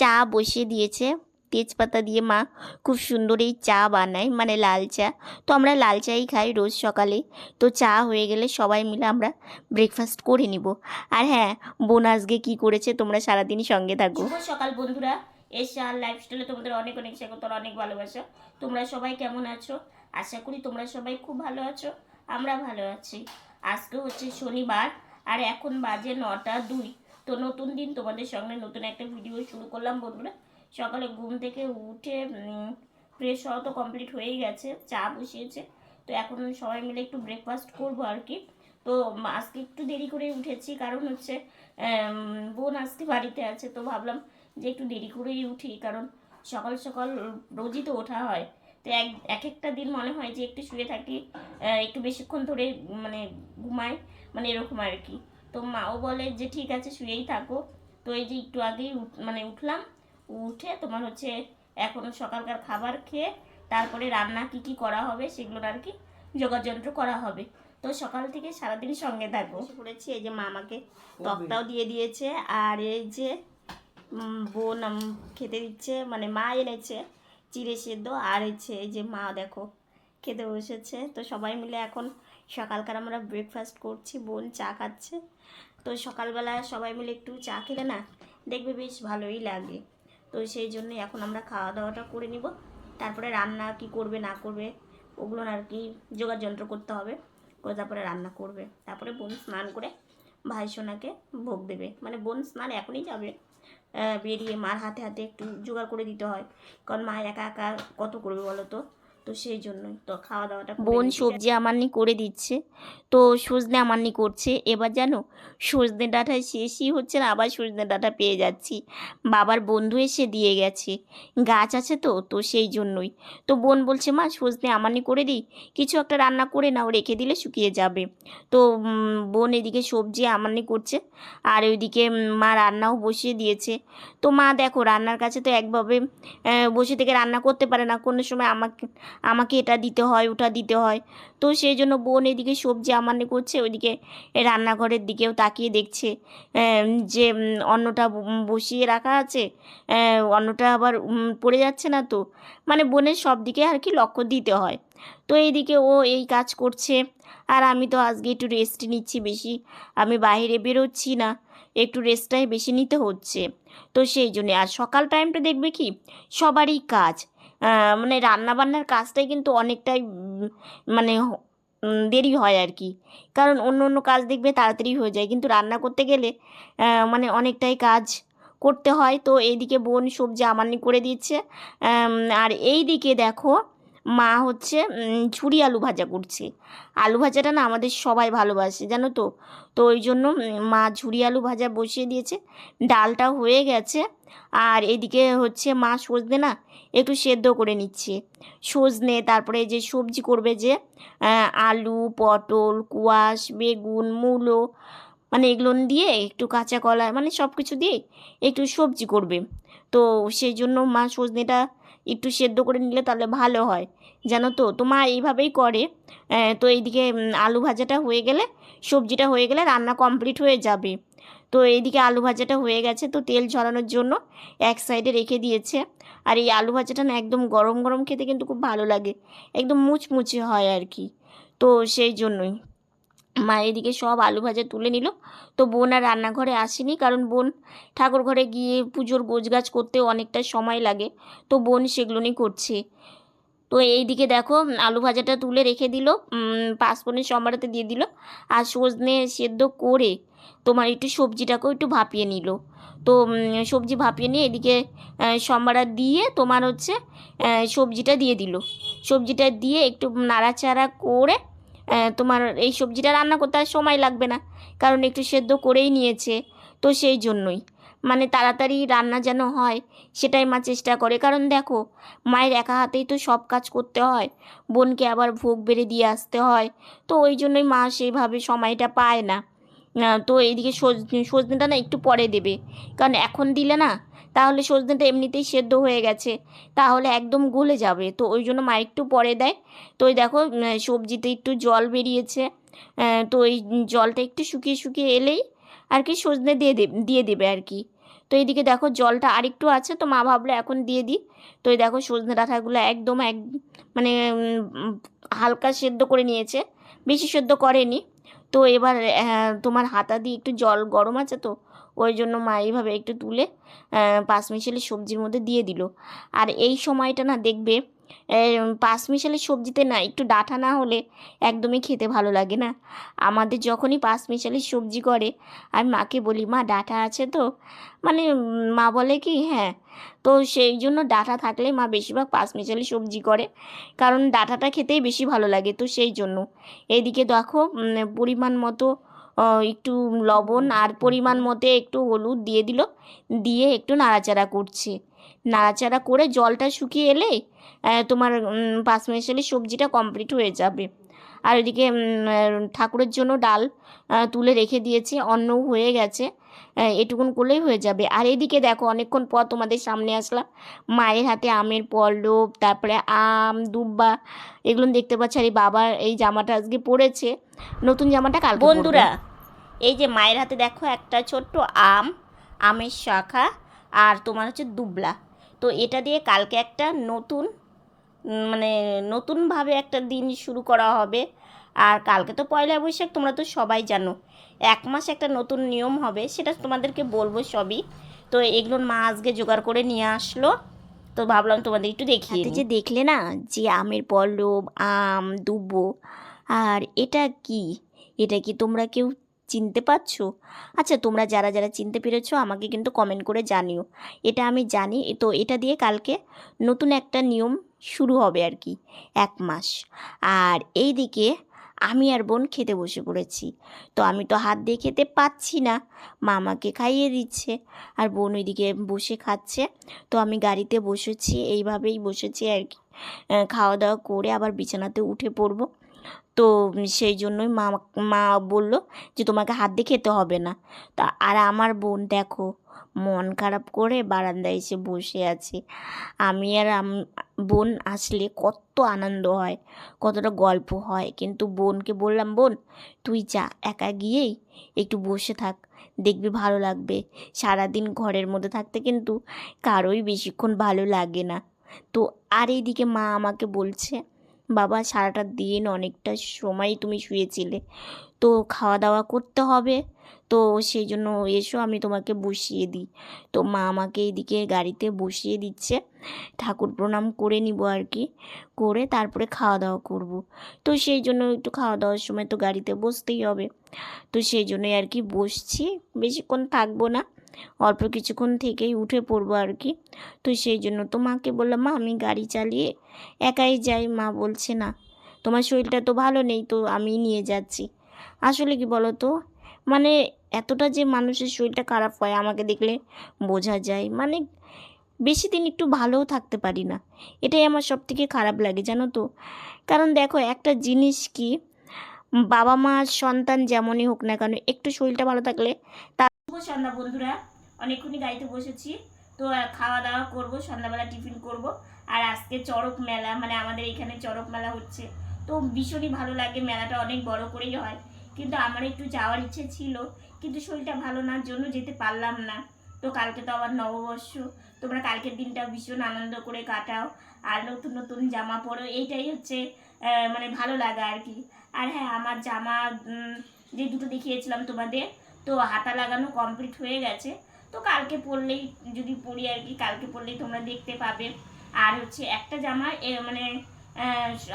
চা বসিয়ে দিয়েছে। তেজপাতা দিয়ে মা খুব সুন্দর এই চা বানায় মানে লাল চা। তো আমরা লাল চাই খাই রোজ সকালে। তো চা হয়ে গেলে সবাই মিলে আমরা ব্রেকফাস্ট করে নিব। আর হ্যাঁ বোন আজকে কী করেছে তোমরা সারাদিনই সঙ্গে থাকো। সকাল বন্ধুরা। এসে আর লাইফস্টাইলে তোমাদের অনেক অনেক স্বাগত অনেক ভালোবাসা। তোমরা সবাই কেমন আছো? আশা করি তোমরা সবাই খুব ভালো আছো। আমরা ভালো আছি। আজকে হচ্ছে শনিবার, আর এখন বাজে নটা দুই। তো নতুন দিন তোমাদের সঙ্গে নতুন একটা ভিডিও শুরু করলাম বন্ধুরা। সকালে ঘুম থেকে উঠে ফ্রেশ হওয়া তো কমপ্লিট হয়েই গেছে, চা বসিয়েছে। তো এখন সবাই মিলে একটু ব্রেকফাস্ট করব আর কি। তো আজকে একটু দেরি করে উঠেছি, কারণ হচ্ছে বোন আজকে বাড়িতে আছে, তো ভাবলাম যে একটু দেরি করেই উঠি, কারণ সকাল সকাল রোজই তো ওঠা হয়। তো এক এক একটা দিন মনে হয় যে একটু শুয়ে থাকি একটু বেশিক্ষণ ধরে মানে ঘুমাই মানে এরকম আর কি। তো মাও বলে যে ঠিক আছে শুয়েই থাকো। তো এই যে একটু আগেই উঠ মানে উঠলাম উঠে তোমার হচ্ছে এখন সকালকার খাবার খেয়ে তারপরে রান্না কি কি করা হবে সেগুলোর আর কি যোগাযন্ত্র করা হবে। তো সকাল থেকে সারাদিন সঙ্গে থাকব করেছি এই যে মা আমাকে তক্তাও দিয়ে দিয়েছে আর এই যে বোন খেতে দিচ্ছে মানে মা এনেছে চিড়ে সেদ্ধ আর হচ্ছে এই যে মা দেখো খেতে বসেছে। তো সবাই মিলে এখন সকালকার আমরা ব্রেকফাস্ট করছি, বোন চা খাচ্ছে। তো সকালবেলা সবাই মিলে একটু চা খেলে না, দেখবে বেশ ভালোই লাগে। তো সেই জন্য এখন আমরা খাওয়া দাওয়াটা করে নিব। তারপরে রান্না কি করবে, না করবে, ওগুলো আর কি জোগাড় যন্ত্র করতে হবে। করে তারপরে রান্না করবে। তারপরে বোন স্নান করে ভাই সোনাকে ভোগ দেবে। মানে বোন স্নান এখনই যাবে। বেরিয়ে মার হাতে হাতে একটু জোগাড় করে দিতে হয়। কারণ মা একা একা কত করবে বলো তো? তো সেই জন্যই তো খাওয়া দাওয়াটা বোন সবজি আমারনি করে দিচ্ছে। তো সজনে আমারনি করছে। এবার জানো সজনে ডাঁটা শেষই হচ্ছে না আবার সজনে ডাঁটা পেয়ে যাচ্ছি। বাবার বন্ধু এসে দিয়ে গেছে। গাছ আছে তো তো সেই জন্যই। তো বোন বলছে মা সজনে আমারনি করে দিই। কিছু একটা রান্না করে নাও রেখে দিলে শুকিয়ে যাবে। তো বোন এদিকে সবজি আমারনি করছে। আর ওইদিকে মা রান্নাও বসিয়ে দিয়েছে। তো মা দেখো রান্নার কাছে তো একভাবে বসে থেকে রান্না করতে পারে না। কোনো সময় আমাকে আমাকে এটা দিতে হয়, ওটা দিতে হয়। তো সেই জন্য বোন এদিকে সবজি আমারনি করছে, ওইদিকে রান্নাঘরের দিকেও তাকিয়ে দেখছে। যে অন্নটা বসিয়ে রাখা আছে অন্নটা আবার পড়ে যাচ্ছে না তো। মানে বোনের সব দিকে আর কি লক্ষ্য দিতে হয়। তো এইদিকে ও এই কাজ করছে। আর আমি তো আজকে একটু রেস্ট নিচ্ছি বেশি। আমি বাইরে বেরোচ্ছি না। একটু রেস্টটাই বেশি নিতে হচ্ছে। তো সেই জন্যে, আর সকাল টাইমটা দেখবে কি? সবারই কাজ। মানে রান্নাবান্নার কাজটাই কিন্তু অনেকটাই মানে দেরি হয় আর কি। কারণ অন্য অন্য কাজ দেখবে তাড়াতাড়ি হয়ে যায়। কিন্তু রান্না করতে গেলে মানে অনেকটাই কাজ করতে হয়। তো এইদিকে বোন সবজি আমানি করে দিচ্ছে আর এই দিকে দেখো মা হচ্ছে ঝুরি আলু ভাজা করছে। আলু ভাজাটা না আমাদের সবাই ভালোবাসে, জানো তো? তো ওই জন্য মা ঝুরি আলু ভাজা বসিয়ে দিয়েছে। ডালটা হয়ে গেছে, আর এদিকে হচ্ছে মা সজনে না একটু সেদ্ধ করে নিচ্ছে। সজনে, তারপরে যে সবজি করবে যে আলু, পটল, কুয়াশ, বেগুন, মূলো মানে এগুলো দিয়ে একটু কাঁচা কলা মানে সব কিছু দিয়ে একটু সবজি করবে। তো সেই জন্য মা সজনেটা একটু সেদ্ধ করে নিলে তাহলে ভালো হয়। জানো তো তো মা এইভাবেই করে। তো এইদিকে আলু ভাজাটা হয়ে গেলে, সবজিটা হয়ে গেলে রান্না কমপ্লিট হয়ে যাবে। তো এইদিকে আলু ভাজাটা হয়ে গেছে, তো তেল ঝরানোর জন্য এক সাইডে রেখে দিয়েছে। আর এই আলু ভাজাটা না একদম গরম গরম খেতে কিন্তু খুব ভালো লাগে। একদম মুচমুচে হয় আর কি। তো সেই জন্যই। মা এদিকে সব আলু ভাজা তুলে নিল। তো বোন আর রান্নাঘরে আসেনি কারণ বোন ঠাকুর ঘরে গিয়ে পুজোর গোছগাছ করতে অনেকটা সময় লাগে। তো বোন সেগুলো নিয়ে করছে। তো এই দিকে দেখো আলু ভাজাটা তুলে রেখে দিল। পাঁচফোড়নের সম্বারাতে দিয়ে দিল। আর সজনে সেদ্ধ করে তোমার একটু সবজিটাকেও একটু ভাপিয়ে নিল। তো সবজি ভাপিয়ে নিয়ে এদিকে সম্বারা দিয়ে তোমার হচ্ছে সবজিটা দিয়ে দিল। সবজিটা দিয়ে একটু নাড়াচাড়া করে তোমার এই সবজিটা রান্না করতে আর সময় লাগবে না, কারণ একটু সেদ্ধ করেই নিয়েছে, তো সেই জন্যই। মানে তাড়াতাড়ি রান্না যেন হয়, সেটাই মা চেষ্টা করে। কারণ দেখো, মায়ের একা হাতেই তো সব কাজ করতে হয়, বোনকে আবার ভোগ বেড়ে দিয়ে আসতে হয়, তো ওই জন্যই মা সেইভাবে সময়টা পায় না। তো এইদিকে সজ- সজনেটা না একটু পরে দেবে, কারণ এখন দিলে না তাহলে সজনেটা এমনিতেই সেদ্ধ হয়ে গেছে। তাহলে একদম গলে যাবে। তো ওই জন্য মা একটু পরে দেয়। তো ওই দেখো সবজিতে একটু জল বেরিয়েছে। তো ওই জলটা একটু শুকিয়ে শুকিয়ে এলেই আর কি সজনে দিয়ে দেবে দিয়ে দেবে আর কি। তো এইদিকে দেখো জলটা আরেকটু আছে। তো মা ভাবলো এখন দিয়ে দিই। তো এই দেখো সজনে ডাঁটাগুলো একদম এক মানে হালকা সেদ্ধ করে নিয়েছে। বেশি সেদ্ধ করেনি। তো এবার তোমার হাতা দিয়ে একটু জল গরম আছে তো ওই জন্য মা এইভাবে একটু তুলে আহ, পাঁচমিশালি সবজির মধ্যে দিয়ে দিল। আর এই সময়টা না দেখবে আহ, পাঁচমিশালি সবজিতে না একটু ডাঁটা না হলে একদমই খেতে ভালো লাগে না। আমাদের যখনই পাঁচমিশালি সবজি করে আমি মাকে বলি মা ডাঁটা আছে তো? মানে মা বলে কি হ্যাঁ। তো সেই জন্য ডাঁটা থাকলে মা বেশিরভাগ পাঁচমিশালি সবজি করে কারণ ডাঁটাটা খেতেই বেশি ভালো লাগে তো সেই জন্য। এইদিকে দেখো পরিমাণ মতো একটু লবণ আর পরিমাণ মতো একটু হলুদ দিয়ে দিল। দিয়ে একটু নাড়াচাড়া করছে। নাড়াচাড়া করে জলটা শুকিয়ে এলে তোমার পাঁচমিশালি সবজিটা কমপ্লিট হয়ে যাবে। আর এদিকে ঠাকুরের জন্য ডাল তুলে রেখে দিয়েছি, অন্নও হয়ে গেছে এটুকুন করলেই হয়ে যাবে। আর এদিকে দেখো, অনেকক্ষণ পর তোমাদের সামনে আসলাম। মায়ের হাতে আমের পল্লব, তারপরে আম, দুব্বা, এগুলো দেখতে পাচ্ছি। আর এই বাবার এই জামাটা আজকে পরেছে। নতুন জামাটা কাল বন্ধুরা, এই যে মায়ের হাতে দেখো একটা ছোট্ট আম, আমের শাখা, আর তোমার হচ্ছে দুবলা। তো এটা দিয়ে কালকে একটা নতুন মানে নতুনভাবে একটা দিন শুরু করা হবে। আর কালকে তো পয়লা বৈশাখ তোমরা তো সবাই জানো। এক মাস একটা নতুন নিয়ম হবে সেটা তোমাদেরকে বলব সবই। তো এগুলোর মা আজকে জোগাড় করে নিয়ে আসলো। তো ভাবলাম তোমাদের একটু দেখিয়ে যে দেখলে না যে আমের পল্লব আম দুব্বো আর এটা কি? এটা কি তোমরা কেউ চিনতে পারছ? আচ্ছা তোমরা যারা যারা চিনতে পেরেছ আমাকে কিন্তু কমেন্ট করে জানিও। এটা আমি জানি, তো এটা দিয়ে কালকে নতুন একটা নিয়ম শুরু হবে আর কি, এক মাস। আর এই দিকে আমি আর বোন খেতে বসে পড়েছি, তো আমি তো হাত দিয়ে খেতে পাচ্ছি না। মা আমাকে খাইয়ে দিচ্ছে, আর বোন ওইদিকে বসে খাচ্ছে, তো আমি গাড়িতে বসেছি, এইভাবেই বসেছি আর কি। খাওয়া দাওয়া করে আবার বিছানাতে উঠে পড়ব। তো সেই জন্যই মা মা বলল যে তোমাকে হাত দিয়ে খেতে হবে না। তা আর আমার বোন দেখো, মন খারাপ করে বারান্দায় এসে বসে আছে। আমি আর বোন আসলে কত আনন্দ হয়, কতটা গল্প হয়। কিন্তু বোনকে বললাম, বোন, তুই যা, একা গিয়েই একটু বসে থাক, দেখবি ভালো লাগবে। সারাদিন ঘরের মধ্যে থাকতে কিন্তু কারোই বেশিক্ষণ ভালো লাগে না। তো আর এইদিকে মা আমাকে বলছে, বাবা, সারাটা দিন অনেকটা সময় তুমি শুয়েছিলে। তো খাওয়া দাওয়া করতে হবে। তো সেই জন্য এসো, আমি তোমাকে বসিয়ে দিই। তো মা আমাকে এইদিকে গাড়িতে বসিয়ে দিচ্ছে। ঠাকুর প্রণাম করে নিব আর কি। করে তারপরে খাওয়া দাওয়া করব। তো সেই জন্য একটু খাওয়া দাওয়ার সময় তো গাড়িতে বসতেই হবে। তো সেই জন্যই আর কি বসছি। বেশিক্ষণ থাকব না। অল্প কিছুক্ষণ থেকেই উঠে পড়ব আর কি। তো সেই জন্য তো মাকে বললাম, মা, আমি গাড়ি চালিয়ে একাই যাই। মা বলছে, না, তোমার শরীরটা তো ভালো নেই, তো আমি নিয়ে যাচ্ছি। আসলে কি বলো তো মানে এতটা যে মানুষের শরীরটা খারাপ হয়, আমাকে দেখলে বোঝা যায়। মানে বেশি দিন একটু ভালোও থাকতে পারি না। এটাই আমার সব থেকে খারাপ লাগে, জানো তো? কারণ দেখো, একটা জিনিস কি বাবা মা সন্তান যেমনই হোক না কেন, একটু শরীরটা ভালো থাকলে সন্ধ্যা বন্ধুরা, অনেকক্ষণই গাড়িতে বসেছি। তো খাওয়া দাওয়া করব, সন্ধ্যাবেলা টিফিন করব। আর আজকে চড়ক মেলা মানে আমাদের এখানে চড়ক মেলা হচ্ছে। তো ভীষণই ভালো লাগে, মেলাটা অনেক বড় করেই হয়। কিন্তু আমার একটু যাওয়ার ইচ্ছে ছিল, কিন্তু শরীরটা ভালো না, জন্য যেতে পারলাম না। তো কালকে তো আবার নববর্ষ, তোমরা কালকের দিনটা ভীষণ আনন্দ করে কাটাও। আর নতুন নতুন জামা পরো, এইটাই হচ্ছে মানে ভালো লাগা আর কি। আর হ্যাঁ আমার জামা যে দুটো দেখিয়েছিলাম তোমাদের তো হাতা লাগানো কমপ্লিট হয়ে গেছে। তো কালকে পরলেই, যদি পরি আর কি, কালকে পরলেই তোমরা দেখতে পাবে। আর হচ্ছে একটা জামা মানে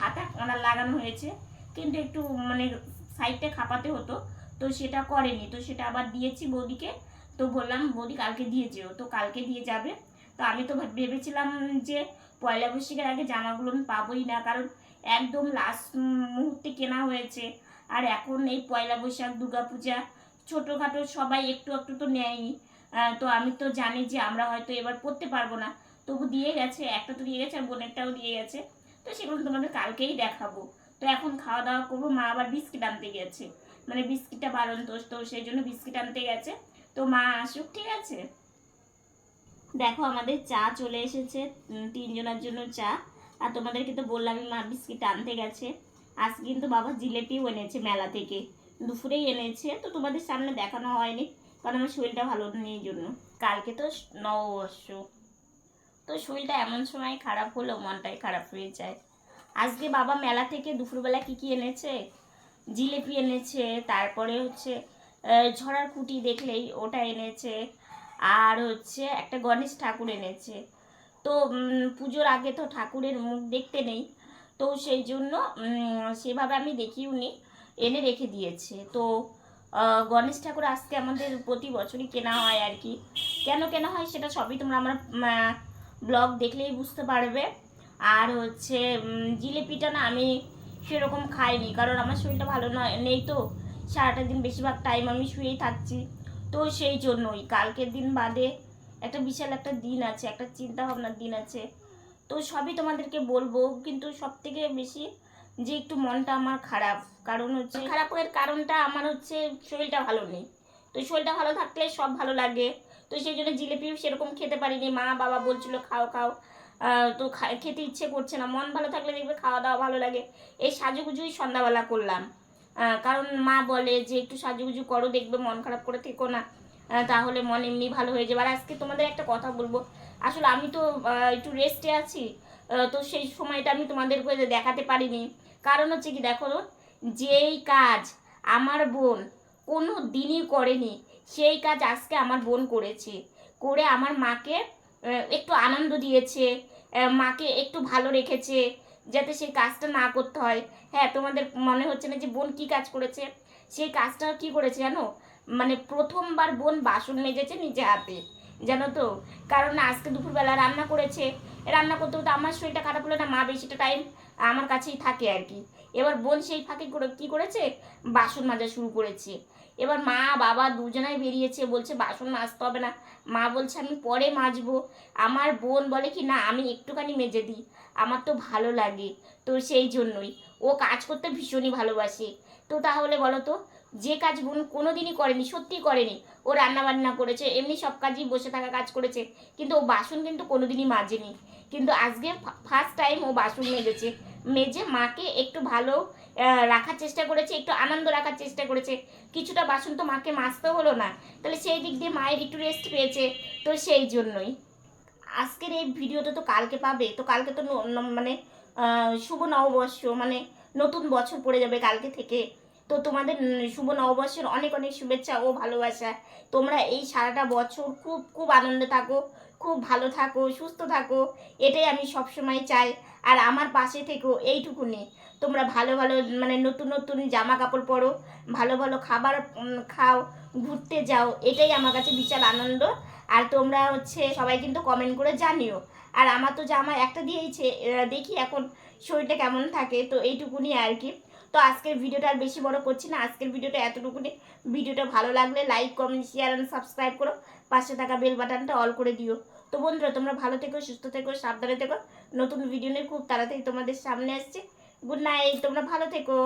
হাতা ওনার লাগানো হয়েছে। কিন্তু একটু মানে সাইডটা খাপাতে হতো, তো সেটা করেনি। তো সেটা আবার দিয়েছি বৌদিকে। তো বললাম, বৌদি কালকে দিয়ে যেও। তো কালকে দিয়ে যাবে। তো আমি তো ভাব- ভেবেছিলাম যে পয়লা বৈশাখের আগে জামাগুলো আমি পাবোই না। কারণ একদম লাস্ট মুহূর্তে কেনা হয়েছে। আর এখন এই পয়লা বৈশাখ, দুর্গাপূজা ছোটোখাটো সবাই একটু একটু তো নেয়নি তো আমি তো জানি যে আমরা হয়তো এবার পড়তে পারব না। তবু দিয়ে গেছে, একটা তো দিয়ে গেছে আর বোনেরটাও দিয়ে গেছে। তো সেগুলো তোমাদের কালকেই দেখাবো। তো এখন খাওয়া দাওয়া করব, মা আবার বিস্কিট আনতে গেছে। মানে বিস্কিটটা বারণ তো তো সেই জন্য বিস্কিট আনতে গেছে। তো মা আসুক, ঠিক আছে? দেখো আমাদের চা চলে এসেছে তিনজনের জন্য চা। আর তোমাদেরকে তো বললামই মা বিস্কিট আনতে গেছে। আজ কিন্তু বাবা জিলেপিও এনেছে মেলা থেকে। দুপুরেই এনেছে, তো তোমাদের সামনে দেখানো হয়নি, কারণ আমার শরীরটা ভালো নেই জন্য। কালকে তো নববর্ষ তো শরীরটা এমন সময় খারাপ হলো, মনটাই খারাপ হয়ে যায়। আজকে বাবা মেলা থেকে দুপুরবেলা কি কী এনেছে? জিলেপি এনেছে, তারপরে হচ্ছে ঝড়ার কুটি দেখলেই ওটা এনেছে, আর হচ্ছে একটা গণেশ ঠাকুর এনেছে। তো পুজোর আগে তো ঠাকুরের মুখ দেখতে নেই, তো সেই জন্য সেভাবে আমি দেখিও নি এনে রেখে দিয়েছে। তো গণেশ ঠাকুর আজকে আমাদের প্রতি বছরই কেনা হয় আর কি। কেন কেনা হয় সেটা সবই তোমরা আমার ব্লগ দেখলেই বুঝতে পারবে। আর হচ্ছে জিলিপিটা না আমি সেরকম খাইনি, কারণ আমার শরীরটা ভালো নয় নেই তো। সারাটা দিন বেশিরভাগ টাইম আমি শুয়েই থাকছি। তো সেই জন্যই, কালকের দিন বাদে একটা বিশাল একটা দিন আছে, একটা চিন্তা ভাবনার দিন আছে। তো সবই তোমাদেরকে বলব, কিন্তু সব থেকে বেশি যে একটু মনটা আমার খারাপ। কারণ হচ্ছে খারাপের কারণটা আমার হচ্ছে শরীরটা ভালো নেই। তো শরীরটা ভালো থাকলে সব ভালো লাগে। তো সেই জন্য জিলিপিও সেরকম খেতে পারিনি। মা, বাবা বলছিল, খাও খাও। তো খেতে ইচ্ছে করছে না। মন ভালো থাকলে দেখবে খাওয়া দাওয়া ভালো লাগে। এই সাজুগুজুই সন্ধ্যাবেলা করলাম। কারণ মা বলে যে, একটু সাজুগুজু করো, দেখবে মন খারাপ করে থেকো না। তাহলে মন এমনি ভালো হয়ে যাবে। আর আজকে তোমাদের একটা কথা বলব। আসলে আমি তো একটু রেস্টে আছি। তো সেই সময়টা আমি তোমাদেরকে দেখাতে পারিনি। কারণ হচ্ছে কি, দেখো যেই কাজ আমার বোন কোনো দিনই করেনি, সেই কাজ আজকে আমার বোন করেছে। করে আমার মাকে একটু আনন্দ দিয়েছে মাকে একটু ভালো রেখেছে, যাতে সেই কাজটা না করতে হয়। হ্যাঁ তোমাদের মনে হচ্ছে না যে বোন কি কাজ করেছে? সেই কাজটা কি করেছে জানো? মানে প্রথমবার বোন বাসন মেজেছে নিজে হাতে। জানো তো? কারণ আজকে দুপুরবেলা রান্না করেছে। রান্না করতে করতে আমার শরীরটা খারাপ হলে না, মা বেশিটা টাইম আমার কাছেই থাকে আর কি। এবার বোন সেই ফাঁকে করে কী করেছে? বাসন মাজা শুরু করেছে। এবার মা, বাবা দুজনাই বেরিয়েছে, বলছে বাসন মাজতে হবে না। মা বলছে, আমি পরে মাজবো। আমার বোন বলে কি, না, আমি একটুখানি মেজে দিই। আমার তো ভালো লাগে তো সেই জন্যই। ও কাজ করতে ভীষণই ভালোবাসে। তো তাহলে বলো তো যে কাজ বোন কোনো দিনই করেনি, সত্যিই করেনি। ও রান্না বান্না করেছে, এমনি সব কাজই বসে থাকা কাজ করেছে, কিন্তু ও বাসন কিন্তু কোনোদিনই মাজেনি। কিন্তু আজকে ফার্স্ট টাইম ও বাসন মেজেছে। মেজে মাকে একটু ভালো রাখার চেষ্টা করেছে, একটু আনন্দ রাখার চেষ্টা করেছে। কিছুটা বাসন তো মাকে মাজতে হলো না। তাহলে সেই দিক দিয়ে মায়ের একটু রেস্ট পেয়েছে, তো সেই জন্যই। আজকের এই ভিডিওটা তো কালকে পাবে, তো কালকে তো মানে শুভ নববর্ষ মানে নতুন বছর পড়ে যাবে কালকে থেকে। তো তোমাদের শুভ নববর্ষের অনেক অনেক শুভেচ্ছা ও ভালোবাসা। তোমরা এই সারাটা বছর খুব খুব আনন্দে থাকো, খুব ভালো থাকো, সুস্থ থাকো, এটাই আমি সবসময় চাই। আর আমার পাশে থেকো এইটুকুনি। তোমরা ভালো ভালো মানে নতুন নতুন জামা কাপড় পরো, ভালো ভালো খাবার খাও, ঘুরতে যাও, এটাই আমার কাছে বিশাল আনন্দ। আর তোমরা হচ্ছে সবাই কিন্তু কমেন্ট করে জানিও। আর আমার তো জামা একটা দিয়েইছে দেখি এখন শরীরটা কেমন থাকে, তো এইটুকুনি আর কি। তো আজকের ভিডিওটা আর বেশি বড় করছি না। আজকের ভিডিওটা এতটুকুনি। ভিডিওটা ভালো লাগলে like comment share and subscribe করো। পাশে থাকা বেল বাটনটা অল করে দিও। তো বন্ধুরা, তোমরা ভালো থেকো, সুস্থ থেকো, সাবধানে থেকো। নতুন ভিডিও নিয়ে খুব তাড়াতাড়ি তোমাদের সামনে আসছে। গুড নাইট তোমরা ভালো থেকো।